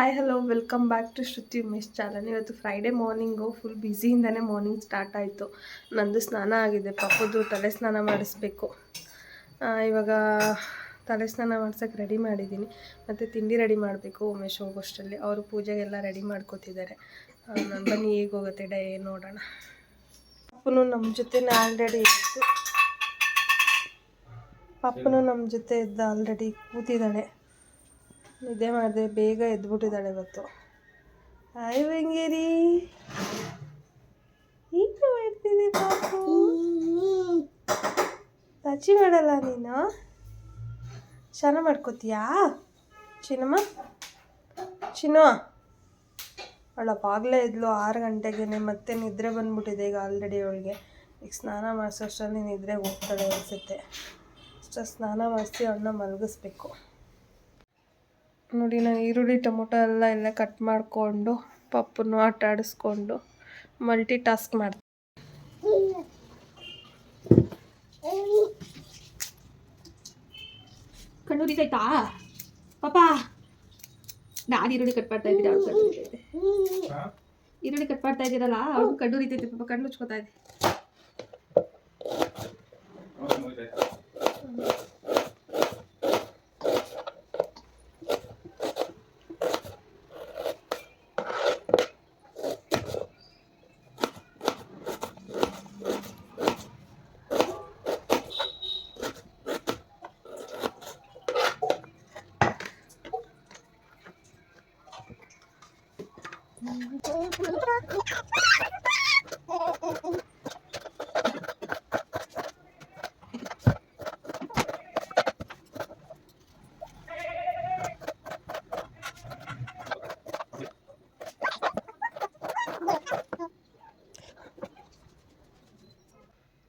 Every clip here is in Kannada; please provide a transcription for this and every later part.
Hi hello welcome back to Shruti Umesh channel ಇವತ್ತು ಫ್ರೈಡೇ ಮಾರ್ನಿಂಗು ಫುಲ್ ಬ್ಯುಸಿಯಿಂದನೇ ಮಾರ್ನಿಂಗ್ ಸ್ಟಾರ್ಟ್ ಆಯಿತು. ನಂದು ಸ್ನಾನ ಆಗಿದೆ ಪಪ್ಪದು ತಲೆ ಸ್ನಾನ ಮಾಡಿಸ್ಬೇಕು. ಇವಾಗ ತಲೆ ಸ್ನಾನ ಮಾಡ್ಸೋಕ್ಕೆ ರೆಡಿ ಮಾಡಿದ್ದೀನಿ. ಮತ್ತು ತಿಂಡಿ ರೆಡಿ ಮಾಡಬೇಕು, ಉಮೇಶ್ ಹೋಗೋಷ್ಟರಲ್ಲಿ. ಅವರು ಪೂಜೆಗೆಲ್ಲ ರೆಡಿ ಮಾಡ್ಕೋತಿದ್ದಾರೆ. ನಾನು ಬನ್ನಿ ಈಗ ಹೋಗುತ್ತೆ ಡೇ ನೋಡೋಣ. ಪಪ್ಪನು ನಮ್ಮ ಜೊತೆನೇ ಆಲ್ರೆಡಿ ಇತ್ತು. ಪಾಪನು ನಮ್ಮ ಜೊತೆ ಇದ್ದ ಆಲ್ರೆಡಿ ಕೂತಿದ್ದಾಳೆ ನಿದ್ದೆ ಮಾಡಿದೆ ಬೇಗ ಎದ್ಬಿಟ್ಟಿದ್ದಾಳೆ ಇವತ್ತು. ಹಾಯ್ ವೆಂಗೇರಿ ಈಗ ಮಾಡ್ತೀನಿ ಪಾಪು? ಟಚಿ ಮಾಡಲ್ಲ ನೀನು? ಚೆನ್ನಾಗಿ ಮಾಡ್ಕೋತೀಯಾ? ಚಿನ್ನಮ್ಮ ಚಿನ್ನು ಅವಳಪ್ಪಾಗಲೇ ಇದ್ಲು ಆರು ಗಂಟೆಗೆ ಮತ್ತೆ ನಿದ್ರೆ ಬಂದ್ಬಿಟ್ಟಿದೆ ಈಗ ಆಲ್ರೆಡಿ ಅವಳಿಗೆ. ಈಗ ಸ್ನಾನ ಮಾಡಿಸೋಷ್ಟರಲ್ಲಿ ನಿದ್ರೆ ಹೋಗ್ತಾಳೆ ಅನಿಸುತ್ತೆ. ಅಷ್ಟು ಸ್ನಾನ ಮಾಡಿಸಿ ಅವಳನ್ನ ಮಲಗಿಸ್ಬೇಕು. ನೋಡಿ ನಾನು ಈರುಳ್ಳಿ ಟೊಮೊಟೊ ಎಲ್ಲ ಎಲ್ಲ ಕಟ್ ಮಾಡಿಕೊಂಡು ಪಪ್ಪನ್ನು ಆಟ ಆಡಿಸ್ಕೊಂಡು ಮಲ್ಟಿ ಟಾಸ್ಕ್ ಮಾಡ್ತೀನಿ ಕಣ್ಣು ಪಾಪಾ ಪಾಪ ನಾನು ಈರುಳ್ಳಿ ಕಟ್ ಮಾಡ್ತಾ ಇದ್ದೀನಿ ಉರಿತೈತೆ. ಈರುಳ್ಳಿ ಕಟ್ ಮಾಡ್ತಾ ಇದ್ದೀರಲ್ಲ ಅವ್ರು ಕಣ್ಣು ಉರಿತೈತೆ ಪಾಪ ಕಣ್ಣು ಮುಚ್ಕೋತಾ ಇದೆ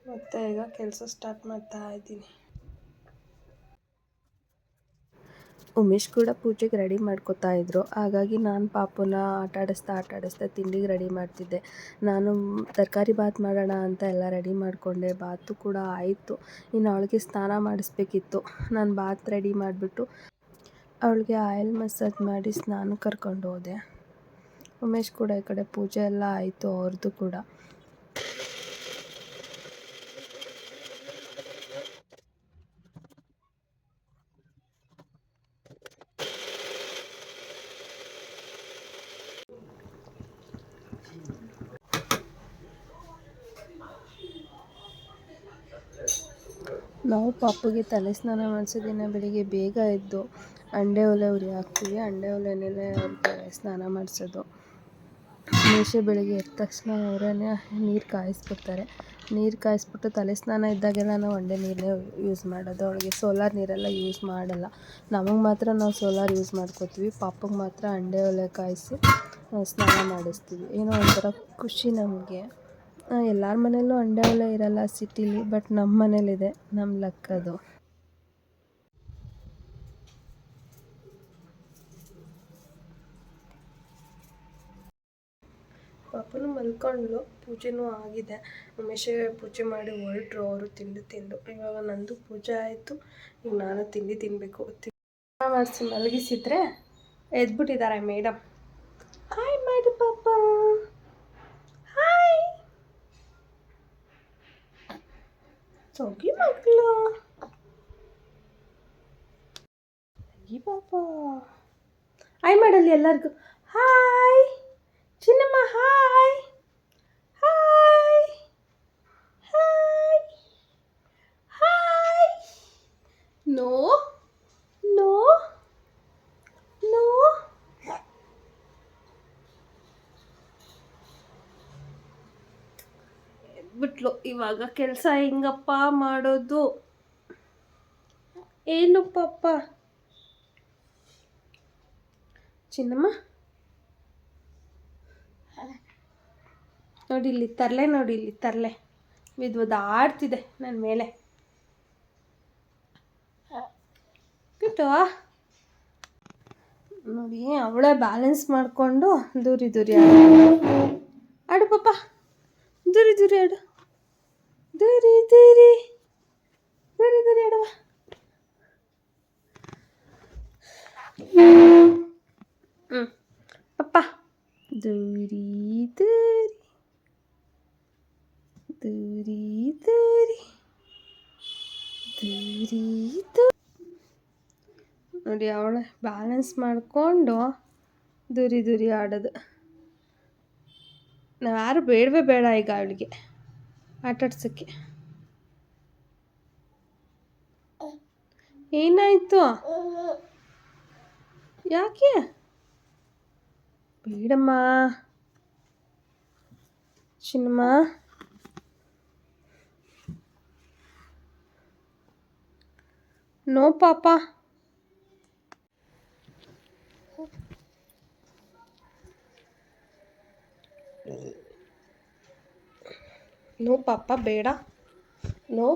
ಮತ್ತೆ ಈಗ ಕೆಲಸ ಸ್ಟಾರ್ಟ್ ಮಾಡ್ತಾ ಇದ್ದೀನಿ. ಉಮೇಶ್ ಕೂಡ ಪೂಜೆಗೆ ರೆಡಿ ಮಾಡ್ಕೋತಾ ಇದ್ರು. ಹಾಗಾಗಿ ನಾನು ಪಾಪನ ಆಟ ಆಡಿಸ್ತಾ, ಆಟ ತಿಂಡಿಗೆ ರೆಡಿ ಮಾಡ್ತಿದ್ದೆ. ನಾನು ತರಕಾರಿ ಬಾತ್ ಮಾಡೋಣ ಅಂತ ಎಲ್ಲ ರೆಡಿ ಮಾಡಿಕೊಂಡೆ. ಬಾತು ಕೂಡ ಆಯಿತು. ಇನ್ನು ಅವಳಿಗೆ ಸ್ನಾನ ಮಾಡಿಸ್ಬೇಕಿತ್ತು. ನಾನು ಬಾತ್ ರೆಡಿ ಮಾಡಿಬಿಟ್ಟು ಅವಳಿಗೆ ಆಯಿಲ್ ಮಸಾಜ್ ಮಾಡಿ ಸ್ನಾನ ಕರ್ಕೊಂಡು ಹೋದೆ. ಉಮೇಶ್ ಕೂಡ ಈ ಕಡೆ ಪೂಜೆ ಎಲ್ಲ ಆಯಿತು ಅವ್ರದ್ದು ಕೂಡ. ನಾವು ಪಾಪುಗೆ ತಲೆ ಸ್ನಾನ ಮಾಡಿಸೋ ದಿನ ಬೆಳಿಗ್ಗೆ ಬೇಗ ಎದ್ದು ಅಂಡೆ ಒಲೆ ಉರಿ ಹಾಕ್ತೀವಿ. ಅಂಡೆ ಒಲೆನಲ್ಲೇ ಅವ್ರಿಗೆ ಸ್ನಾನ ಮಾಡಿಸೋದು. ಮೇಷೆ ಬೆಳಿಗ್ಗೆ ಎದ್ದ ತಕ್ಷಣ ಅವರೇ ನೀರು ಕಾಯಿಸ್ಬಿಡ್ತಾರೆ. ನೀರು ಕಾಯಿಸ್ಬಿಟ್ಟು ತಲೆ ಸ್ನಾನ ಇದ್ದಾಗೆಲ್ಲ ನಾವು ಅಂಡೆ ನೀರನ್ನೇ ಯೂಸ್ ಮಾಡೋದು. ಅವಳಿಗೆ ಸೋಲಾರ್ ನೀರೆಲ್ಲ ಯೂಸ್ ಮಾಡಲ್ಲ. ನಮಗೆ ಮಾತ್ರ ನಾವು ಸೋಲಾರ್ ಯೂಸ್ ಮಾಡ್ಕೋತೀವಿ. ಪಾಪಗೆ ಮಾತ್ರ ಅಂಡೆ ಒಲೆ ಕಾಯಿಸಿ ಸ್ನಾನ ಮಾಡಿಸ್ತೀವಿ. ಏನೋ ಒಂಥರ ಖುಷಿ ನಮಗೆ. ಎಲ್ಲರ ಮನೆಯಲ್ಲೂ ಅಂಡೆ ಒಲೆ ಇರಲ್ಲ ಸಿಟಿಲಿ ಬಟ್ ನಮ್ಮ ಮನೇಲಿದೆ ನಮ್ಮ ಲಕ್ ಅದು ಪಾಪನು ಮಲ್ಕೊಂಡ್ಲು ಪೂಜೆನೂ ಆಗಿದೆ. ಉಮೇಶೇ ಪೂಜೆ ಮಾಡಿ ಹೊರಟ್ರು, ಅವರು ತಿಂಡಿ ತಿಂದು. ಇವಾಗ ನಂದು ಪೂಜೆ ಆಯಿತು ಈಗ ನಾನು ತಿಂಡಿ ತಿನ್ನಬೇಕು ಮಾಡಿಸಿ ಮಲಗಿಸಿದ್ರೆ ಎದ್ಬಿಟ್ಟಿದ್ದಾರೆ ಮೇಡಮ್. ಹಾಯ್ ಮಾಡಿ ಪಾಪ ಸೋಗಿ ಮಕ್ಕಳು ಈ ಪಾಪ ಹಾಯ್ ಮಾಡಲ್ಲಿ ಎಲ್ಲರಿಗೂ hi Chinnamma hi hi hi hi no no no ಇವಾಗ ಕೆಲಸ ಹೆಂಗಪ್ಪ ಮಾಡೋದು? ಏನು ಪಾಪ? ಚಿನ್ನಮ್ಮ? ನೋಡಿ ಇಲ್ಲಿ ತರಲೆ, ನೋಡಿ ಇಲ್ಲಿ ತರಲೆ. ಬಿದ್ದು ಆಡ್ತಿದೆ ನನ್ನ ಮೇಲೆ. ಬಿಟ್ಟು ನೋಡಿ, ಅವಳೇ ಬ್ಯಾಲೆನ್ಸ್ ಮಾಡಿಕೊಂಡು ದೂರಿ ದೂರಿ ಆಡು ಪಾಪ, ದೂರಿ ದೂರಿ ಆಡು. ദരി ദരി ദരി ദരി എടവാ പപ്പ ദൂരി ദൂരി ദൂരി ദൂരി ದೂರಿ ನೋಡಿ ಅವಳ ಬ್ಯಾಲೆನ್ಸ್ ಮಾಡಿಕೊಂಡು ದೂರಿ ದೂರಿ ಆಡೋದು ನಾವು ಯಾರು ಬೇಡವೇ ಬೇಡ ಈಗ ಅವಳಿಗೆ ಆಟಾಡ್ಸೋಕ್ಕೆ ಏನಾಯಿತು? ಯಾಕೆ? ಬೇಡಮ್ಮ. ಚಿನ್ನಮ್ಮ ನೋ ಪಾಪ. ನೋ ಪಾಪ ಬೇಡ ನೋ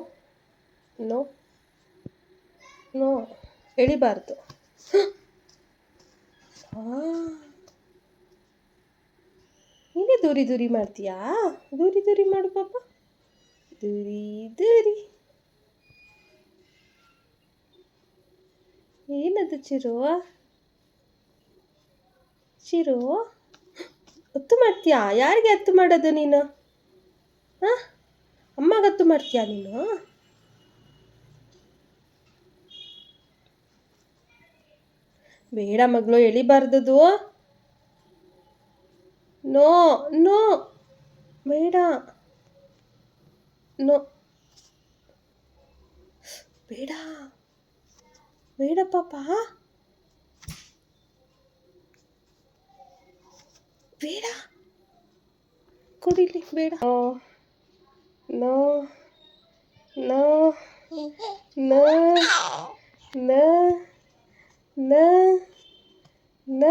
ನೋ ನೋ ಎಳಿಬಾರ್ದು ನೀನೇ ದೂರಿ ದೂರಿ ಮಾಡ್ತೀಯಾ? ದೂರಿ ದೂರಿ ಮಾಡು, ಪಾಪ. ದೂರಿ ದೂರಿ. ಏನದು ಚಿರು? ಚಿರು? ಹತ್ತು ಮಾಡ್ತೀಯಾ? ಯಾರಿಗೆ ಹತ್ತು ಮಾಡೋದು ನೀನು? ಹಾಂ? ಗತ್ತು ಮಾಡ್ತೀಯಾ ನೀನು? ಬೇಡ ಮಗಳು, ಎಳಿಬಾರ್ದದು. No no. ಬೇಡ. ನೋ. ಬೇಡ. ಬೇಡ ಪಾಪ. ಬೇಡ. ಕುಡಿಲಿ, ಬೇಡ. No no no no no ನ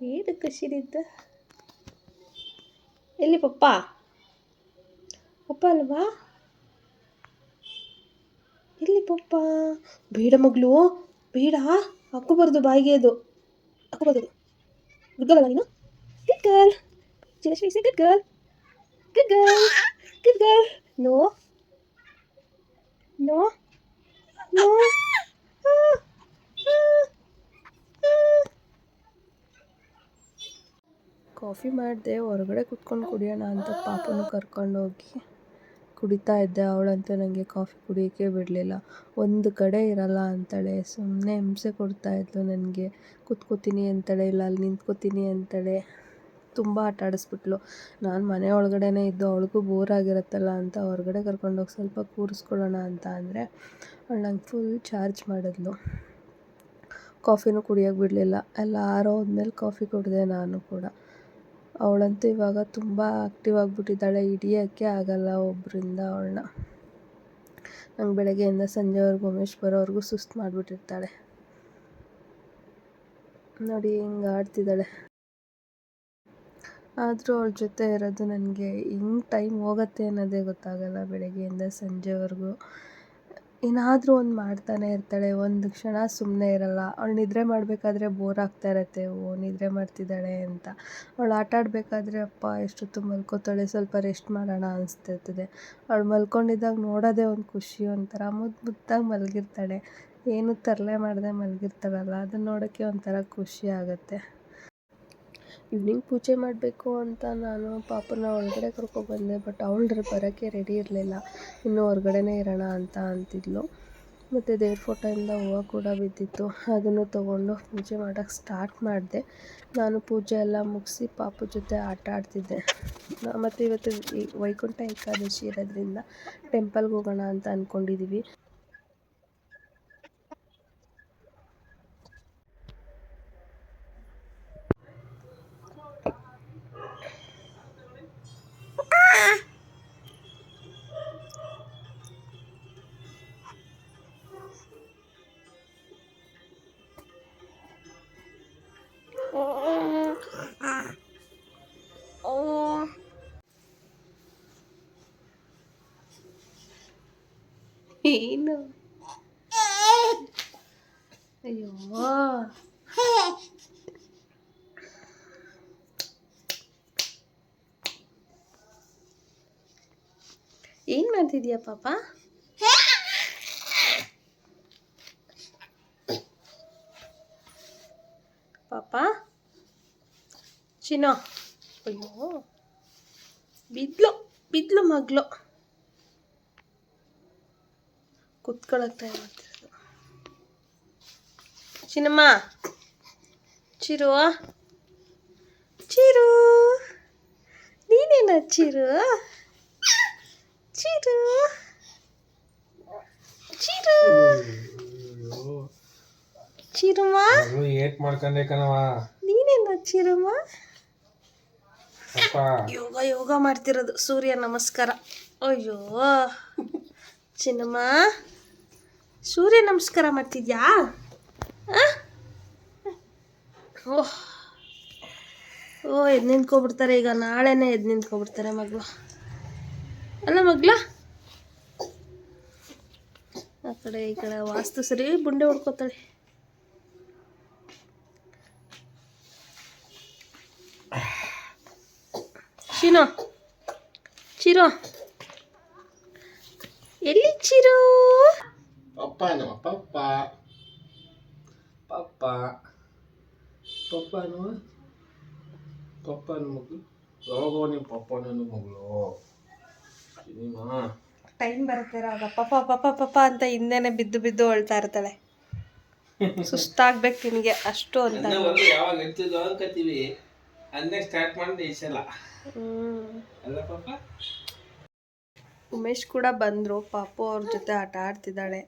ಏನು ಖುಷಿರಿದ್ದ ಎಲ್ಲಿ ಪಪ್ಪ? ಪಪ್ಪ ಅಲ್ವಾ? ಎಲ್ಲಿ ಪಪ್ಪ? ಬೇಡ ಮಗಳು ಬೇಡ. ಹಾಕೋಬಾರ್ದು ಬಾಯಿಗೆ ಅದು ಹಾಕೋಬಾರ್ದು ಗುಡ್ ನೀನು? ಅಲ್ಲ good girl Jayashree say good girl good girl No. No. No coffee ಮಾಡಿದೆ, ಹೊರಗಡೆ ಕುತ್ಕೊಂಡು ಕುಡಿಯೋಣ ಅಂತ ಪಾಪನು ಕರ್ಕೊಂಡೋಗಿ ಕುಡಿತಾ ಇದ್ದೆ. ಅವಳಂತೂ ನನಗೆ ಕಾಫಿ ಕುಡಿಯೋಕ್ಕೆ ಬಿಡಲಿಲ್ಲ. ಒಂದು ಕಡೆ ಇರಲ್ಲ ಅಂತಾಳೆ. ಸುಮ್ಮನೆ ಹಿಂಸೆ ಕೊಡ್ತಾ ಇದ್ಲು ನನಗೆ ಕೂತ್ಕೋತೀನಿ ಅಂತಾಳೆ. ಇಲ್ಲ, ಅಲ್ಲಿ ನಿಂತ್ಕೋತೀನಿ ಅಂತಾಳೆ. ತುಂಬ ಆಟ ಆಡಿಸ್ಬಿಟ್ಲು. ನಾನು ಮನೆ ಒಳಗಡೆನೇ ಇದ್ದು ಅವಳಿಗೂ ಬೋರ್ ಆಗಿರುತ್ತಲ್ಲ ಅಂತ ಹೊರಗಡೆ ಕರ್ಕೊಂಡೋಗಿ ಸ್ವಲ್ಪ ಕೂರಿಸ್ಕೊಳ್ಳೋಣ ಅಂತ ಅಂದರೆ ಅವಳು ನಂಗೆ ಫುಲ್ ಚಾರ್ಜ್ ಮಾಡಿದ್ಲು. ಕಾಫಿನೂ ಕುಡಿಯೋಕೆ ಬಿಡಲಿಲ್ಲ. ಎಲ್ಲ ಆರೋದ್ಮೇಲೆ ಕಾಫಿ ಕುಡಿದೆ ನಾನು ಕೂಡ. ಅವಳಂತೂ ಇವಾಗ ತುಂಬ ಆ್ಯಕ್ಟಿವ್ ಆಗಿಬಿಟ್ಟಿದ್ದಾಳೆ. ಹಿಡಿಯೋಕ್ಕೆ ಆಗಲ್ಲ ಒಬ್ಬರಿಂದ ಅವಳನ್ನ. ನಂಗೆ ಬೆಳಗ್ಗೆಯಿಂದ ಸಂಜೆವರೆಗೂ ಉಮೇಶ್ ಬರೋವರೆಗೂ ಸುಸ್ತು ಮಾಡಿಬಿಟ್ಟಿರ್ತಾಳೆ. ನೋಡಿ ಹಿಂಗೆ ಆಡ್ತಿದ್ದಾಳೆ. ಆದರೂ ಅವಳ ಜೊತೆ ಇರೋದು ನನಗೆ ಹಿಂಗೆ ಟೈಮ್ ಹೋಗುತ್ತೆ ಅನ್ನೋದೇ ಗೊತ್ತಾಗಲ್ಲ ಬೆಳಗ್ಗೆಯಿಂದ ಸಂಜೆವರೆಗೂ. ಏನಾದರೂ ಒಂದು ಮಾಡ್ತಾನೆ ಇರ್ತಾಳೆ, ಒಂದು ಕ್ಷಣ ಸುಮ್ಮನೆ ಇರಲ್ಲ. ಅವಳು ನಿದ್ರೆ ಮಾಡಬೇಕಾದ್ರೆ ಬೋರ್ ಆಗ್ತಾ ಇರತ್ತೆ, ಓ ನಿದ್ರೆ ಮಾಡ್ತಿದ್ದಾಳೆ ಅಂತ. ಅವಳು ಆಟ ಆಡಬೇಕಾದ್ರೆ ಅಪ್ಪ ಎಷ್ಟೊತ್ತು ಮಲ್ಕೋತಾಳೆ, ಸ್ವಲ್ಪ ರೆಸ್ಟ್ ಮಾಡೋಣ ಅನಿಸ್ತಿರ್ತದೆ. ಅವಳು ಮಲ್ಕೊಂಡಿದ್ದಾಗ ನೋಡೋದೆ ಒಂದು ಖುಷಿ, ಒಂಥರ ಮುದ್ದು ಮುದ್ದಾಗಿ ಮಲಗಿರ್ತಾಳೆ. ಏನು ತರಲೆ ಮಾಡದೆ ಮಲಗಿರ್ತಾಳಲ್ಲ ಅದನ್ನ ನೋಡೋಕ್ಕೆ ಒಂಥರ ಖುಷಿ ಆಗುತ್ತೆ. ಈವ್ನಿಂಗ್ ಪೂಜೆ ಮಾಡಬೇಕು ಅಂತ ನಾನು ಪಾಪನ ಒಳಗಡೆ ಕರ್ಕೊಬಂದೆ ಬಟ್ ಅವಳು ಬರೋಕ್ಕೆ ರೆಡಿ ಇರಲಿಲ್ಲ. ಇನ್ನೂ ಹೊರ್ಗಡೆನೇ ಇರೋಣ ಅಂತ ಅಂತಿದ್ಲು. ಮತ್ತು ದೇವ್ರ ಫೋಟೋಯಿಂದ ಹೂವು ಕೂಡ ಬಿದ್ದಿತ್ತು. ಅದನ್ನು ತೊಗೊಂಡು ಪೂಜೆ ಮಾಡೋಕ್ಕೆ ಸ್ಟಾರ್ಟ್ ಮಾಡಿದೆ. ನಾನು ಪೂಜೆ ಎಲ್ಲ ಮುಗಿಸಿ ಪಾಪು ಜೊತೆ ಆಟ ಆಡ್ತಿದ್ದೆ. ಮತ್ತು ಇವತ್ತು ವೈಕುಂಠ ಏಕಾದಶಿ ಇರೋದ್ರಿಂದ ಟೆಂಪಲ್ಗೆ ಹೋಗೋಣ ಅಂತ ಅಂದ್ಕೊಂಡಿದ್ದೀವಿ ಏನು ಅಯ್ಯೋ. ಏನು ಮಾಡ್ತಿದ್ಯಾ ಪಾಪ? ಪಾಪ? ಚಿನ್ನ. ಅಯ್ಯೋ. ಬಿದ್ಲು ಬಿದ್ಲು ಮಗಳು. ಕುತ್ಕೊಳಕ್ಕೆ ಟ್ರೈ ಮಾಡ್ತಿರೋದು. ಚಿನ್ನಮ್ಮ ಚಿರು. ಚಿರು. ನೀನೇನ ಚಿರು? ಚಿರು. ಚಿರು. ಚಿರುಮ? ಏಟ್ ಮಾಡ್ಕೊಂಡೆ ಕಣವ ನೀನೇನ ಚಿರುಮ? ಯೋಗ ಯೋಗ ಮಾಡ್ತಿರೋದು. ಸೂರ್ಯ ನಮಸ್ಕಾರ. ಅಯ್ಯೋ. ಚಿನ್ನಮ್ಮ. ಸೂರ್ಯ ನಮಸ್ಕಾರ ಮಾಡ್ತಿದ್ಯಾ? ಓಹ್ ಓ. ಎದ್ದು ನಿಂತ್ಕೊಬಿಡ್ತಾರೆ ಈಗ. ನಾಳೆನೇ ಎದ್ ನಿಂತ್ಕೊಬಿಡ್ತಾರೆ ಮಗಳು. ಅಲ್ಲ ಮಗ್ಲ ಆ ಕಡೆ, ಈ ಕಡೆ ವಾಸ್ತು ಸರಿ ಬುಂಡೆ ಹೊಡ್ಕೋತಾಳೆ. ಶಿನೋ, ಚಿರೋ. ಎಲ್ಲಿ ಚಿರು? ಪಪ್ಪ ನಮ್ಮ ಪಪ್ಪ ಪಪ್ಪ ಪಪ್ಪನು ಪಪ್ಪನ ಮಗಳು ಯಾವಾಗ ನಿಮ್ಮ ಪಪ್ಪ ನನ್ನ ಮಗಳು ಸಿನಿಮಾ ಟೈಮ್ ಬರುತ್ತೆ ರಾಗ ಪಪ್ಪ ಪಪ್ಪ ಪಪ್ಪ ಅಂತ ಹಿಂದೆನೆ ಬಿದ್ದು ಬಿದ್ದು ಅಳ್ತಾ ಇರ್ತಾಳೆ. ಸುಸ್ತಾಗ್ಬೇಕು ನಿನಗೆ ಅಷ್ಟು ಅಂತ. ಯಾವಾಗ ಇರ್ತಿದ್ವು ಅನ್ಕೋತೀವಿ ಅನ್ನೇ ಸ್ಟಾರ್ಟ್ ಮಾಡಿ ಈ ಸಲ. ಹ್ಮ್. ಅಲ್ಲ ಪಪ್ಪ ಉಮೇಶ್ ಕೂಡ ಬಂದರು. ಪಾಪು ಅವ್ರ ಜೊತೆ ಆಟ ಆಡ್ತಿದ್ದಾಳೆ.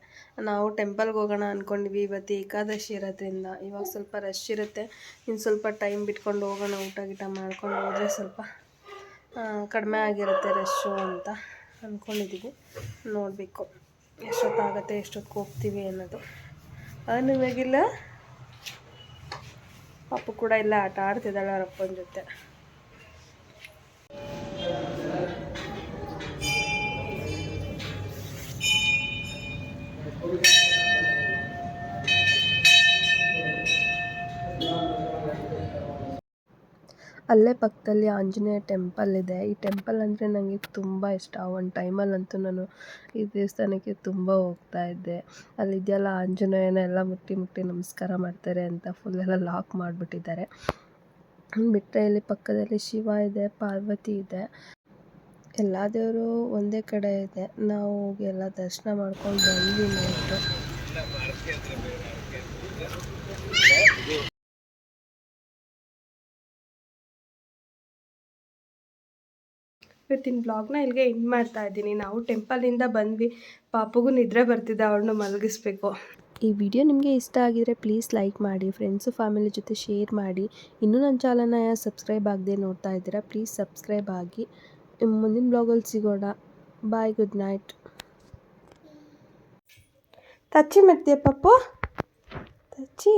ನಾವು ಟೆಂಪಲ್ಗೆ ಹೋಗೋಣ ಅಂದ್ಕೊಂಡ್ವಿ ಇವತ್ತು ಏಕಾದಶಿ ಇರೋದ್ರಿಂದ. ಇವಾಗ ಸ್ವಲ್ಪ ರಶ್ ಇರುತ್ತೆ. ಇನ್ನು ಸ್ವಲ್ಪ ಟೈಮ್ ಬಿಟ್ಕೊಂಡು ಹೋಗೋಣ, ಊಟ ಗೀಟ ಮಾಡ್ಕೊಂಡು ಹೋದರೆ ಸ್ವಲ್ಪ ಕಡಿಮೆ ಆಗಿರುತ್ತೆ ರಶ್ಶು ಅಂತ ಅಂದ್ಕೊಂಡಿದ್ದೀವಿ ನೋಡಬೇಕು ಎಷ್ಟೊತ್ತಾಗತ್ತೆ ಎಷ್ಟೊತ್ತಿಗೆ ಹೋಗ್ತೀವಿ ಅನ್ನೋದು. ಅದು ನಿಮಗಿಲ್ಲ ಪಾಪು ಕೂಡ ಇಲ್ಲ ಆಟ ಆಡ್ತಿದ್ದಾಳೆ ಅವ್ರ ಅಪ್ಪನ ಜೊತೆ. ಅಲ್ಲೇ ಪಕ್ಕದಲ್ಲಿ ಆಂಜನೇಯ ಟೆಂಪಲ್ ಇದೆ. ಈ ಟೆಂಪಲ್ ಅಂದರೆ ನನಗೆ ತುಂಬ ಇಷ್ಟ. ಒಂದು ಟೈಮಲ್ಲಂತೂ ನಾನು ಈ ದೇವಸ್ಥಾನಕ್ಕೆ ತುಂಬ ಹೋಗ್ತಾ ಇದ್ದೆ. ಅಲ್ಲಿದೆಯಲ್ಲ ಆಂಜನೇಯನ ಎಲ್ಲ ಮುಟ್ಟಿ ಮುಟ್ಟಿ ನಮಸ್ಕಾರ ಮಾಡ್ತಾರೆ ಅಂತ ಫುಲ್ ಎಲ್ಲ ಲಾಕ್ ಮಾಡಿಬಿಟ್ಟಿದ್ದಾರೆ. ಬಿಟ್ಟರೆ ಇಲ್ಲಿ ಪಕ್ಕದಲ್ಲಿ ಶಿವ ಇದೆ, ಪಾರ್ವತಿ ಇದೆ. ಎಲ್ಲ ದೇವರು ಒಂದೇ ಕಡೆ ಇದೆ. ನಾವು ಹೋಗಿ ಎಲ್ಲ ದರ್ಶನ ಮಾಡ್ಕೊಂಡು ಬಂದ್ವಿ ಇವತ್ತಿನ ಬ್ಲಾಗ್ನ ಇಲ್ಲಿಗೆ ಎಂಡ್ ಮಾಡ್ತಾ ಇದ್ದೀನಿ. ನಾವು ಟೆಂಪಲಿಂದ ಬಂದ್ವಿ. ಪಾಪುಗೂ ನಿದ್ರೆ ಬರ್ತಿದ್ದೆ ಅವ್ರನ್ನ ಮಲಗಿಸ್ಬೇಕು. ಈ ವಿಡಿಯೋ ನಿಮಗೆ ಇಷ್ಟ ಆಗಿದ್ರೆ ಪ್ಲೀಸ್ ಲೈಕ್ ಮಾಡಿ ಫ್ರೆಂಡ್ಸು ಫ್ಯಾಮಿಲಿ ಜೊತೆ ಶೇರ್ ಮಾಡಿ. ಇನ್ನೂ ನನ್ನ ಚಾನಲ್ನ ಸಬ್ಸ್ಕ್ರೈಬ್ ಆಗದೆ ನೋಡ್ತಾ ಇದ್ದೀರಾ ಪ್ಲೀಸ್ ಸಬ್ಸ್ಕ್ರೈಬ್ ಆಗಿ. ಮುಂದಿನ ಬ್ಲಾಗಲ್ಲಿ ಸಿಗೋಣ. ಬಾಯ್ ಗುಡ್ ನೈಟ್ ತಚ್ಚಿ ಮತ್ತೆ ಪಪ್ಪು ತಚ್ಚಿ.